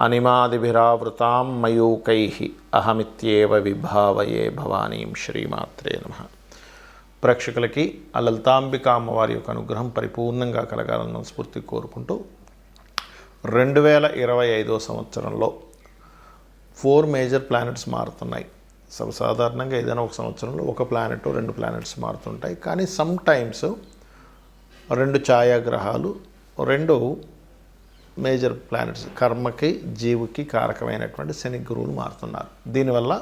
అనిమాదిభిరావృతాం మయూకై అహమిత్యేవ విభావయే భవానీం శ్రీమాత్రే నమ. ప్రేక్షకులకి ఆ లలితాంబిక అమ్మవారి యొక్క అనుగ్రహం పరిపూర్ణంగా కలగాలన్న స్ఫూర్తి కోరుకుంటూ రెండు వేల ఇరవై ఐదో సంవత్సరంలో ఫోర్ మేజర్ ప్లానెట్స్ మారుతున్నాయి. సర్వసాధారణంగా ఏదైనా ఒక సంవత్సరంలో ఒక ప్లానెట్ రెండు ప్లానెట్స్ మారుతుంటాయి. కానీ సమ్ టైమ్స్ రెండు ఛాయాగ్రహాలు రెండు మేజర్ ప్లానెట్స్ కర్మకి జీవుకి కారకమైనటువంటి శని గురువులు మారుతున్నారు. దీనివల్ల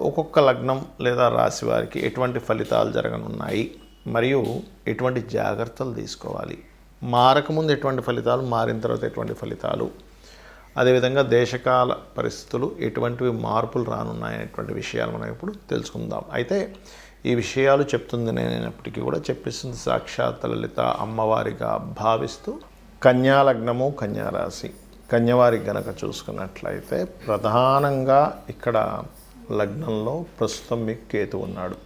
ఒక్కొక్క లగ్నం లేదా రాశి వారికి ఎటువంటి ఫలితాలు జరగనున్నాయి? మరియు ఎటువంటి జాగ్రత్తలు తీసుకోవాలి? మారకముందు ఎటువంటి ఫలితాలు మారిన తర్వాత ఎటువంటి ఫలితాలు? అదేవిధంగా దేశకాల పరిస్థితులు ఎటువంటివి మార్పులు రానున్నాయనేటువంటి విషయాలు మనం ఇప్పుడు తెలుసుకుందాం. అయితే ఈ విషయాలు చెప్తుంది నేనైనప్పటికీ కూడా చెప్పిస్తుంది సాక్షాత్ లలిత అమ్మవారిగా భావిస్తూ కన్యాలగ్నము కన్యారాశి. కన్యవారికి కన్యవారి గనక చూసుకున్నట్లయితే ప్రధానంగా ఇక్కడ లగ్నంలో ప్రస్తుతం మీకు కేతు ఉన్నాడు.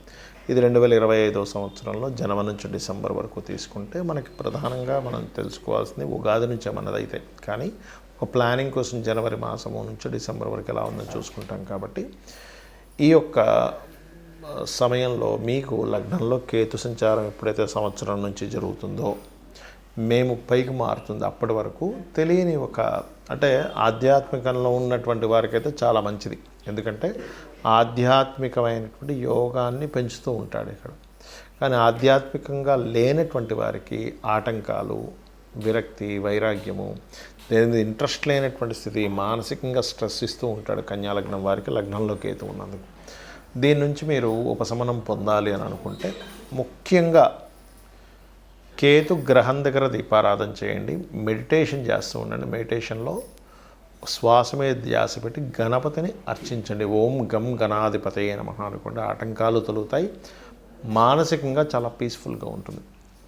ఇది రెండు వేల ఇరవై ఐదో సంవత్సరంలో జనవరి నుంచి డిసెంబర్ వరకు తీసుకుంటే మనకి ప్రధానంగా మనం తెలుసుకోవాల్సింది ఉగాది నుంచి మనదైతే. కానీ ఒక ప్లానింగ్ కోసం జనవరి మాసము నుంచి డిసెంబర్ వరకు ఎలా ఉందో చూసుకుంటాం కాబట్టి ఈ యొక్క సమయంలో మీకు లగ్నంలో కేతు సంచారం ఎప్పుడైతే సంవత్సరం నుంచి జరుగుతుందో మేము పైకి మారుతుంది. అప్పటి వరకు తెలియని ఒక అంటే ఆధ్యాత్మికంలో ఉన్నటువంటి వారికైతే చాలా మంచిది. ఎందుకంటే ఆధ్యాత్మికమైనటువంటి యోగాన్ని పెంచుతూ ఉంటాడు ఇక్కడ. కానీ ఆధ్యాత్మికంగా లేనటువంటి వారికి ఆటంకాలు విరక్తి వైరాగ్యము దేని ఇంట్రెస్ట్ లేనటువంటి స్థితి మానసికంగా స్ట్రెస్ ఇస్తూ ఉంటాడు కన్యాలగ్నం వారికి లగ్నంలోకి అయితే ఉన్నందుకు. దీని నుంచి మీరు ఉపశమనం పొందాలి అని అనుకుంటే ముఖ్యంగా కేతు గ్రహం దగ్గర దీపారాధన చేయండి. మెడిటేషన్ చేస్తూ ఉండండి. మెడిటేషన్లో శ్వాస మీద ధ్యాస పెట్టి గణపతిని అర్చించండి. ఓం గం గణాధిపతయే నమః అనుకోండి. ఆటంకాలు తొలుగుతాయి. మానసికంగా చాలా పీస్ఫుల్గా ఉంటుంది.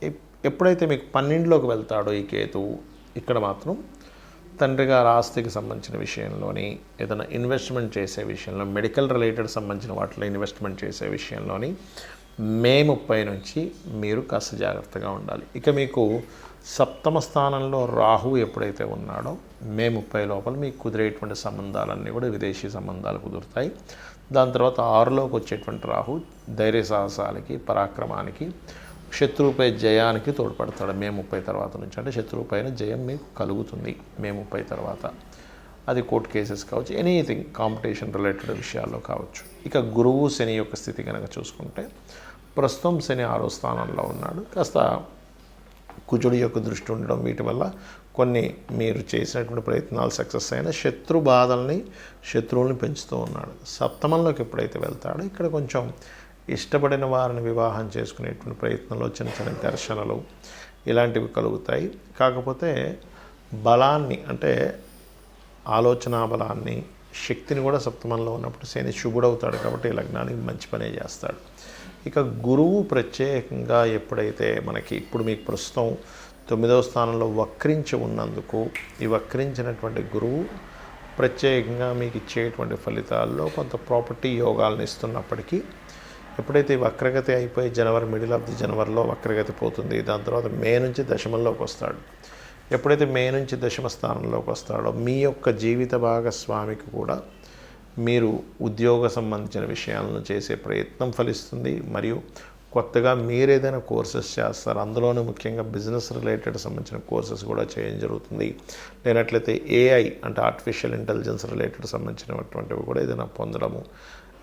ఎప్- ఎప్పుడైతే మీకు పన్నెండులోకి వెళ్తాడో ఈ కేతువు ఇక్కడ మాత్రం తండ్రి గారి ఆస్తికి సంబంధించిన విషయంలోని ఏదైనా ఇన్వెస్ట్మెంట్ చేసే విషయంలో మెడికల్ రిలేటెడ్ సంబంధించిన వాటిలో ఇన్వెస్ట్మెంట్ చేసే విషయంలోని మే ముప్పై నుంచి మీరు కాస్త జాగ్రత్తగా ఉండాలి. ఇక మీకు సప్తమ స్థానంలో రాహు ఎప్పుడైతే ఉన్నాడో మే ముప్పై లోపల మీకు కుదిరేటువంటి సంబంధాలన్నీ కూడా విదేశీ సంబంధాలు కుదురుతాయి. దాని తర్వాత ఆరులోకి వచ్చేటువంటి రాహు ధైర్య సాహసాలకి పరాక్రమానికి శత్రువుపై జయానికి తోడ్పడతాడు. మే ముప్పై తర్వాత నుంచి అంటే శత్రువు పైన జయం మీకు కలుగుతుంది. మే ముప్పై తర్వాత. అది కోర్టు కేసెస్ కావచ్చు ఎనీథింగ్ కాంపిటీషన్ రిలేటెడ్ విషయాల్లో కావచ్చు. ఇక గురువు శని యొక్క స్థితి కనుక చూసుకుంటే ప్రస్తుతం శని ఆరో స్థానంలో ఉన్నాడు. కాస్త కుజుడి యొక్క దృష్టి ఉండడం వీటి వల్ల కొన్ని మీరు చేసినటువంటి ప్రయత్నాలు సక్సెస్ అయిన శత్రు బాధల్ని శత్రువుల్ని పెంచుతూ ఉన్నాడు. సప్తమంలోకి ఎప్పుడైతే వెళ్తాడో ఇక్కడ కొంచెం ఇష్టపడిన వారిని వివాహం చేసుకునేటువంటి ప్రయత్నంలో చిన్న చిన్న ఘర్షణలు ఇలాంటివి కలుగుతాయి. కాకపోతే బలాన్ని అంటే ఆలోచన బలాన్ని శక్తిని కూడా సప్తమంలో ఉన్నప్పుడు శని శుభుడవుతాడు కాబట్టి ఈ లగ్నానికి మంచి పనే చేస్తాడు. ఇక గురువు ప్రత్యేకంగా ఎప్పుడైతే మనకి ఇప్పుడు మీకు ప్రస్తుతం తొమ్మిదవ స్థానంలో వక్రించి ఉన్నందుకు ఈ వక్రించినటువంటి గురువు ప్రత్యేకంగా మీకు ఇచ్చేటువంటి ఫలితాల్లో కొంత ప్రాపర్టీ యోగాలను ఇస్తున్నప్పటికీ ఎప్పుడైతే ఈ వక్రగతి అయిపోయి జనవరి మిడిల్ ఆఫ్ ది జనవరిలో వక్రగతి పోతుంది దాని తర్వాత మే నుంచి దశమంలోకి వస్తాడు. ఎప్పుడైతే మే నుంచి దశమ స్థానంలోకి వస్తాడో మీ యొక్క జీవిత భాగస్వామికి కూడా మీరు ఉద్యోగ సంబంధించిన విషయాలను చేసే ప్రయత్నం ఫలిస్తుంది. మరియు కొత్తగా మీరు ఏదైనా కోర్సెస్ చేస్తారు అందులోనూ ముఖ్యంగా బిజినెస్ రిలేటెడ్ సంబంధించిన కోర్సెస్ కూడా చేయడం జరుగుతుంది. లేనట్లయితే ఏఐ అంటే ఆర్టిఫిషియల్ ఇంటెలిజెన్స్ రిలేటెడ్ సంబంధించినటువంటివి కూడా ఏదైనా పొందడము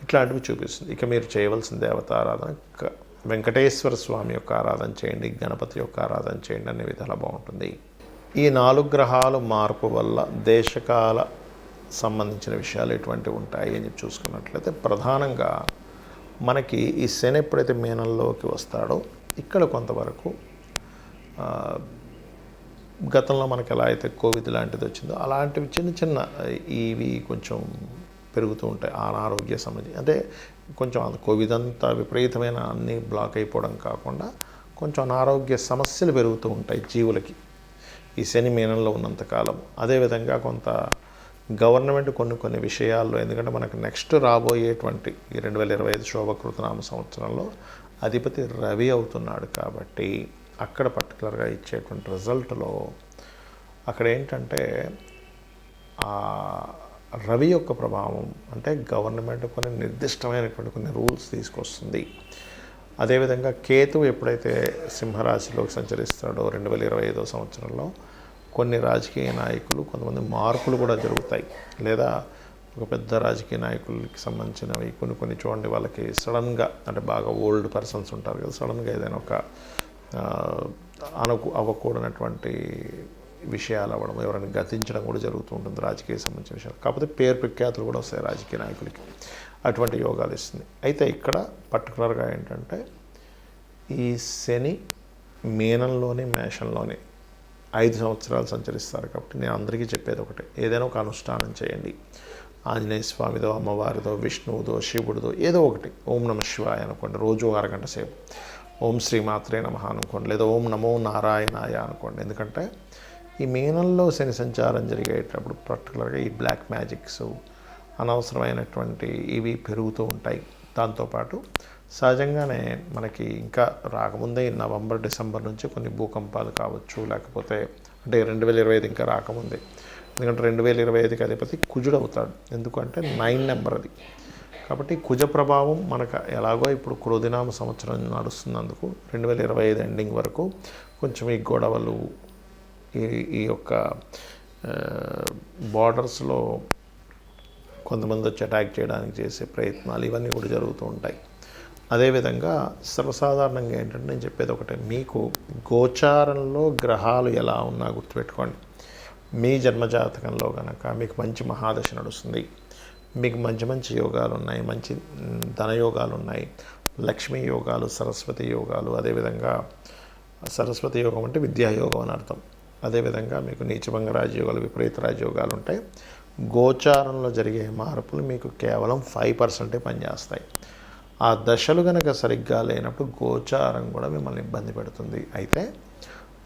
ఇట్లాంటివి చూపిస్తుంది. ఇక మీరు చేయవలసిన దేవతారాధన ఆరాధన వెంకటేశ్వర స్వామి యొక్క ఆరాధన చేయండి గణపతి యొక్క ఆరాధన చేయండి అనే విధాలు బాగుంటుంది. ఈ నాలుగు గ్రహాలు మార్పు వల్ల దేశకాల సంబంధించిన విషయాలు ఎటువంటి ఉంటాయి అని చెప్పి చూసుకున్నట్లయితే ప్రధానంగా మనకి ఈ శని ఎప్పుడైతే మీనంలోకి వస్తాడో ఇక్కడ కొంతవరకు గతంలో మనకి ఎలా అయితే కోవిడ్ లాంటిది వచ్చిందో అలాంటివి చిన్న చిన్న ఇవి కొంచెం పెరుగుతూ ఉంటాయి అనారోగ్య సంబంధించి. అంటే కొంచెం కోవిడ్ అంతా విపరీతమైన అన్ని బ్లాక్ అయిపోవడం కాకుండా కొంచెం అనారోగ్య సమస్యలు పెరుగుతూ ఉంటాయి జీవులకి. ఈ శని మీనంలో ఉన్నంతకాలం అదేవిధంగా కొంత గవర్నమెంట్ కొన్ని కొన్ని విషయాల్లో ఎందుకంటే మనకు నెక్స్ట్ రాబోయేటువంటి ఈ రెండు వేల ఇరవై ఐదు శోభకృతనామ సంవత్సరంలో అధిపతి రవి అవుతున్నాడు కాబట్టి అక్కడ పర్టికులర్గా ఇచ్చేటువంటి రిజల్ట్లో అక్కడ ఏంటంటే ఆ రవి యొక్క ప్రభావం అంటే గవర్నమెంట్ కొన్ని నిర్దిష్టమైనటువంటి కొన్ని రూల్స్ తీసుకొస్తుంది. అదేవిధంగా కేతు ఎప్పుడైతే సింహరాశిలోకి సంచరిస్తాడో రెండు వేల ఇరవై ఐదో సంవత్సరంలో కొన్ని రాజకీయ నాయకులు కొంతమంది మార్పులు కూడా జరుగుతాయి. లేదా ఒక పెద్ద రాజకీయ నాయకులకి సంబంధించినవి కొన్ని కొన్ని చూడండి వాళ్ళకి సడన్గా అంటే బాగా ఓల్డ్ పర్సన్స్ ఉంటారు కదా సడన్గా ఏదైనా ఒక అనుకు అవ్వకూడనటువంటి విషయాలు అవ్వడం ఎవరైనా గతించడం కూడా జరుగుతూ ఉంటుంది రాజకీయ సంబంధించిన విషయాలు. కాకపోతే పేరు ప్రఖ్యాతులు కూడా వస్తాయి రాజకీయ నాయకులకి. అటువంటి యోగాలు ఇస్తుంది. అయితే ఇక్కడ పర్టికులర్గా ఏంటంటే ఈ శని మీనంలోని మేషంలోని ఐదు సంవత్సరాలు సంచరిస్తారు కాబట్టి నేను అందరికీ చెప్పేది ఒకటే. ఏదైనా ఒక అనుష్ఠానం చేయండి. ఆంజనేయ స్వామిదో అమ్మవారిదో విష్ణువుదో శివుడిదో ఏదో ఒకటి. ఓం నమ శివాయ అనుకోండి రోజు అరగంట సేపు. ఓం శ్రీమాత్రే నమ అనుకోండి లేదా ఓం నమో నారాయణాయ అనుకోండి. ఎందుకంటే ఈ మీనంలో శని సంచారం జరిగేటప్పుడు పర్టికులర్గా ఈ బ్లాక్ మ్యాజిక్స్ అనవసరమైనటువంటి ఇవి పెరుగుతూ ఉంటాయి. దాంతోపాటు సహజంగానే మనకి ఇంకా రాకముందే ఈ నవంబర్ డిసెంబర్ నుంచి కొన్ని భూకంపాలు కావచ్చు లేకపోతే అంటే రెండు వేల ఇరవై ఐదు ఇంకా రాకముందే. ఎందుకంటే రెండు వేల ఇరవై ఐదుకి అధిపతి కుజుడు అవుతాడు. ఎందుకంటే నైన్ నెంబర్ అది. కాబట్టి కుజ ప్రభావం మనకు ఎలాగో ఇప్పుడు క్రోధినామ సంవత్సరం నడుస్తున్నందుకు రెండు వేల ఇరవై ఐదు ఎండింగ్ వరకు కొంచెం ఈ గొడవలు ఈ ఈ యొక్క బార్డర్స్లో కొంతమంది వచ్చి అటాక్ చేయడానికి చేసే ప్రయత్నాలు ఇవన్నీ కూడా జరుగుతూ ఉంటాయి. అదేవిధంగా సర్వసాధారణంగా ఏంటంటే నేను చెప్పేది ఒకటే మీకు గోచారంలో గ్రహాలు ఎలా ఉన్నా గుర్తుపెట్టుకోండి. మీ జన్మజాతకంలో కనుక మీకు మంచి మహాదశ నడుస్తుంది. మీకు మంచి మంచి యోగాలు ఉన్నాయి మంచి ధనయోగాలు ఉన్నాయి లక్ష్మీ యోగాలు సరస్వతి యోగాలు అదేవిధంగా సరస్వతి యోగం అంటే విద్యాయోగం అని అర్థం. అదేవిధంగా మీకు నీచభంగ రాజయోగాలు విపరీత రాజయోగాలు ఉంటాయి. గోచారంలో జరిగే మార్పులు మీకు కేవలం ఫైవ్ పర్సెంటే పనిచేస్తాయి. ఆ దశలు కనుక సరిగ్గా లేనప్పుడు గోచారం కూడా మిమ్మల్ని ఇబ్బంది పెడుతుంది. అయితే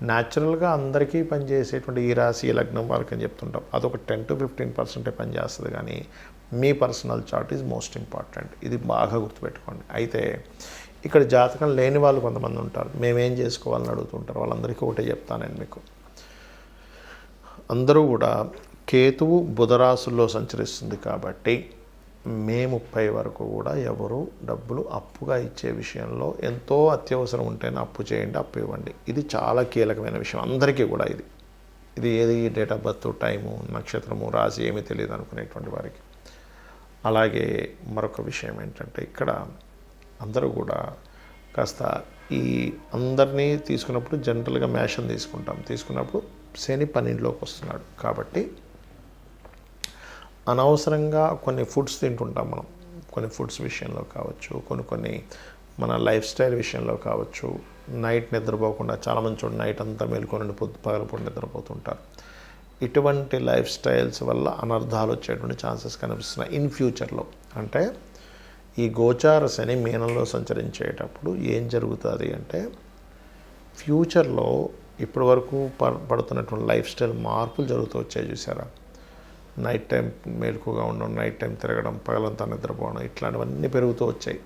న్యాచురల్గా అందరికీ పనిచేసేటువంటి ఈ రాశి ఈ లగ్నం వారికి అని చెప్తుంటాం. అదొక టెన్ టు ఫిఫ్టీన్ పర్సెంటే పనిచేస్తుంది కానీ మీ personal chart is most important. ఇది బాగా గుర్తుపెట్టుకోండి. అయితే ఇక్కడ జాతకం లేని వాళ్ళు కొంతమంది ఉంటారు. మేమేం చేసుకోవాలని అడుగుతుంటారు? వాళ్ళందరికీ ఒకటే చెప్తానండి మీకు. అందరూ కూడా కేతువు బుధరాశుల్లో సంచరిస్తుంది కాబట్టి మే ముప్పై వరకు కూడా ఎవరు డబ్బులు అప్పుగా ఇచ్చే విషయంలో ఎంతో అత్యవసరం ఉంటేనే అప్పు చేయండి అప్పు ఇవ్వండి. ఇది చాలా కీలకమైన విషయం. అందరికీ కూడా ఇది. ఇది ఏది? డేట్ ఆఫ్ బర్త్ టైము నక్షత్రము రాశి ఏమీ తెలియదు అనుకునేటువంటి వారికి. అలాగే మరొక విషయం ఏంటంటే ఇక్కడ అందరూ కూడా కాస్త ఈ అందరినీ తీసుకున్నప్పుడు జనరల్గా మ్యాషన్ తీసుకుంటాం. తీసుకున్నప్పుడు శని పన్నెండులోకి వస్తున్నాడు. కాబట్టి అనవసరంగా కొన్ని ఫుడ్స్ తింటుంటాం మనం. కొన్ని ఫుడ్స్ విషయంలో కావచ్చు కొన్ని కొన్ని మన లైఫ్ స్టైల్ విషయంలో కావచ్చు. నైట్ నిద్రపోకుండా చాలామంది చూడండి నైట్ అంతా మేల్కొని పొద్దు పగలపూట నిద్రపోతుంటారు. ఇటువంటి లైఫ్ స్టైల్స్ వల్ల అనర్థాలు వచ్చేటువంటి ఛాన్సెస్ కనిపిస్తున్నాయి. ఇన్ ఫ్యూచర్లో అంటే ఈ గోచార శని మీనంలో సంచరించేటప్పుడు ఏం జరుగుతుంది అంటే ఫ్యూచర్లో ఇప్పటి వరకు పడుతున్నటువంటి లైఫ్ స్టైల్ మార్పులు జరుగుతూ వచ్చాయి చూసారా? నైట్ టైం మేలుకుగా ఉండడం నైట్ టైం తిరగడం పగలంతా నిద్రపోవడం ఇట్లాంటివన్నీ పెరుగుతూ వచ్చాయి.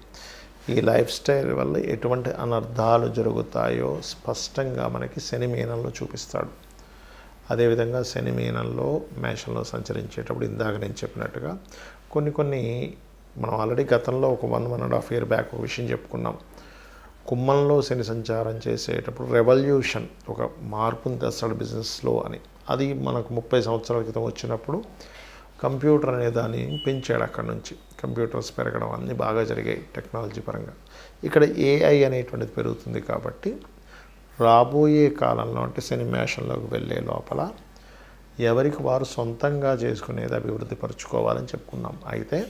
ఈ లైఫ్ స్టైల్ వల్ల ఎటువంటి అనర్థాలు జరుగుతాయో స్పష్టంగా మనకి శని మీనంలో చూపిస్తాడు. అదేవిధంగా శని మీనంలో మేషంలో సంచరించేటప్పుడు ఇందాక నేను చెప్పినట్టుగా కొన్ని కొన్ని మనం ఆల్రెడీ గతంలో ఒక one one and half year back ఒక విషయం చెప్పుకున్నాం. కుమ్మంలో శని సంచారం చేసేటప్పుడు రెవల్యూషన్ ఒక మార్పుని తెస్తాడు బిజినెస్లో అని. అది మనకు ముప్పై సంవత్సరాల క్రితం వచ్చినప్పుడు కంప్యూటర్ అనే దాన్ని పెంచాడు అక్కడ నుంచి. కంప్యూటర్స్ పెరగడం అన్నీ బాగా జరిగాయి టెక్నాలజీ పరంగా. ఇక్కడ ఏఐ అనేటువంటిది పెరుగుతుంది కాబట్టి రాబోయే కాలంలో అంటే సినిమేషన్లోకి వెళ్ళే లోపల ఎవరికి వారు సొంతంగా చేసుకునేది అభివృద్ధి పరుచుకోవాలని చెప్పుకున్నాం. అయితే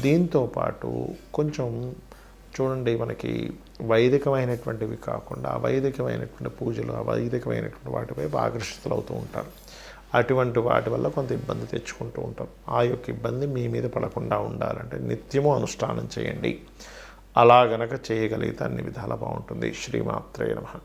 దీంతో పాటు కొంచెం చూడండి మనకి వైదికమైనటువంటివి కాకుండా అవైదికమైనటువంటి పూజలు అవైదికమైనటువంటి వాటిపై ఆకర్షితులు అవుతూ ఉంటారు. అటువంటి వాటి వల్ల కొంత ఇబ్బంది తెచ్చుకుంటూ ఉంటారు ఆ యొక్క ఇబ్బంది మీ మీద పడకుండా ఉండాలంటే నిత్యము అనుష్ఠానం చేయండి. అలా గనక చేయగలిగితే అన్ని విధాలు బాగుంటుంది. శ్రీమాత్రే నమ.